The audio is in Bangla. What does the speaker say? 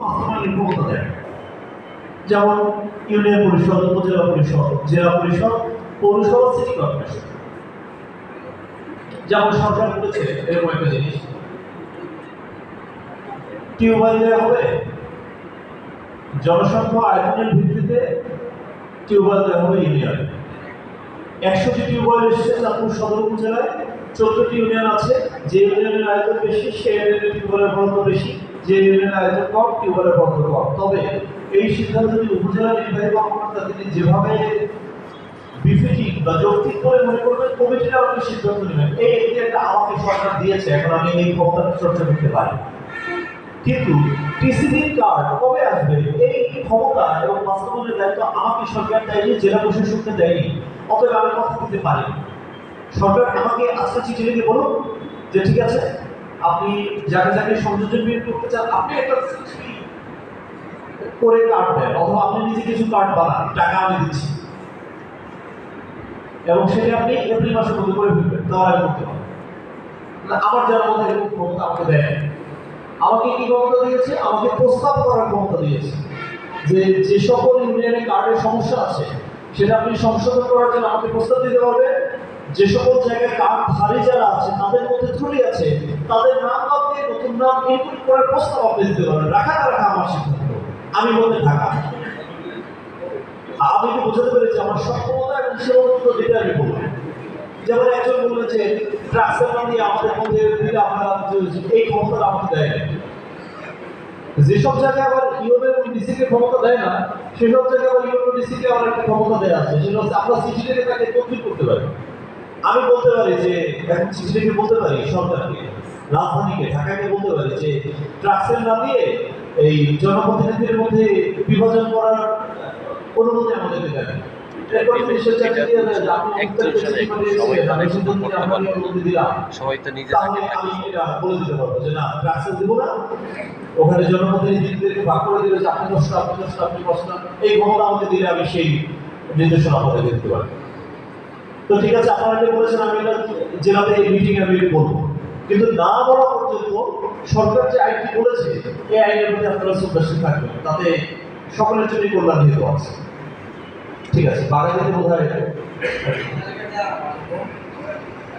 ক্ষমতা যেমন ইউনিয়ন পরিষদ, উপজেলা পরিষদ, জেলা পরিষদ, পৌরসভা সিটি কর্পোরেশন যেমন সরকার বলেছে এরকম একটা জিনিস। টিউবওয়েল দেওয়া হবে। জনসংখ্যা আয়তনের ভিত্তিতে টিউবওয়েল দেওয়া হবে ইউনিয়নে। একশোটি টিউবওয়েল এসেছে চাঁদপুর সদর উপজেলায়। চোদ্দটি ইউনিয়ন আছে। যে ইউনিয়নের আয়তন বেশি, সেই ইউনিয়নের টিউবওয়েলের বরাদ্দ বেশি। যে আয়তন কম টিউবওয়েলের বরাদ্দ কম তবে এই সিদ্ধান্ত যদি উপজেলা নির্বাহী কর্মকর্তা তিনি যেভাবে বিফিটিং বা যৌক্তিক করে মনে করবেন কমিটিরা আমাকে সিদ্ধান্ত নেবেন। এই এখতিয়ারটা আমাকে সরকার দিয়েছে, এখন আমি এই ক্ষমতাটা চর্চা করতে পারি। কিন্তু টিসিবি কার্ড কবে আসবে? এই ক্ষমতা এবং বাস্তবায়নের দায়িত্ব আমাকে সরকার দেয়নি, জেলা প্রশাসককে দেয়নি। অতএব আমি কথা দিতে পারি। সরকার আমাকে আজকে চিঠি লিখে বলুন যে ঠিক আছে আপনি যাকে যাকে সংযোজন বের করতে চান, আপনি একটা করে কার্ড দেন, অথবা আপনি নিজে কিছু কার্ড বানান, টাকা আমি দিচ্ছি। এবং সেটা আপনি এপ্রিল মাসের মধ্যে করে ফেলবেন করতে আমার যার মধ্যে এরকম ক্ষমতা আমাকে দেয়। না। আমাকে কি ক্ষমতা দিয়েছে? আমাকে প্রস্তাব করার ক্ষমতা দিয়েছে যে যে সকল ইউনিয়নে কার্ডের সমস্যা আছে, সেটা আপনি সংশোধন করার জন্য আমাকে প্রস্তাব দিতে পারবেন। যে সকল জায়গায় কার্ড ধারী যারা আছে, তাদের মধ্যে ত্রুটি আছে, তাদের নাম বাদ দিয়ে নতুন নাম ইনপুট করার প্রস্তাব আপনি দিতে পারবেন রাখা না রাখা আমার সিদ্ধান্ত আমি বলতে থাকা আমি কি বোঝাতে পেরেছি? আমার সক্ষমতা এবং সীমাবদ্ধ যেটা আমি বলব। যেমন একজন বলল যে ট্রাক্সের দিয়ে আমাদের মধ্যে দিলে আমরা এই ক্ষমতাটা আমাকে দেয় না। যেসব জায়গায় আবার ইউরো এবং ডিসিকে ক্ষমতা দেয় না, সেসব জায়গায় আবার ইউরো ডিসিকে আবার একটা ক্ষমতা দেয় আছে। সেটা হচ্ছে আমরা চিঠি তাকে তদবির করতে পারি। আমি বলতে পারি যে এখন লিখে বলতে পারি সরকারকে রাজধানীকে ঢাকাকে বলতে পারি যে ট্রাক্সের না দিয়ে এই জনপ্রতিনিধিদের মধ্যে বিভাজন করার অনুমতি আমাদেরকে দেয় সবাই তো নিজে আমি এটা বলে দিতে পারব যে না ট্রাক্সের দিব না। ওখানে জনপ্রতিনিধিদেরকে ভাগ করে দিলে যে আপনি দশটা আপনি দশটা আপনি দশটা এই ক্ষমতা আমাকে দিলে আমি সেই নির্দেশনা দিতে পারি তো ঠিক আছে, আপনারা যে বলেছেন, আমি এটা জেলাতে এই মিটিং আমি বলব কিন্তু না বলা পর্যন্ত সরকার যে আইনটি বলেছে, এই আইনের প্রতি আপনারা শ্রদ্ধাশীল থাকবেন, তাতে সকলের জন্যই কল্যাণ হেতু আছে। ঠিক আছে বাগানিতে বোধ হয়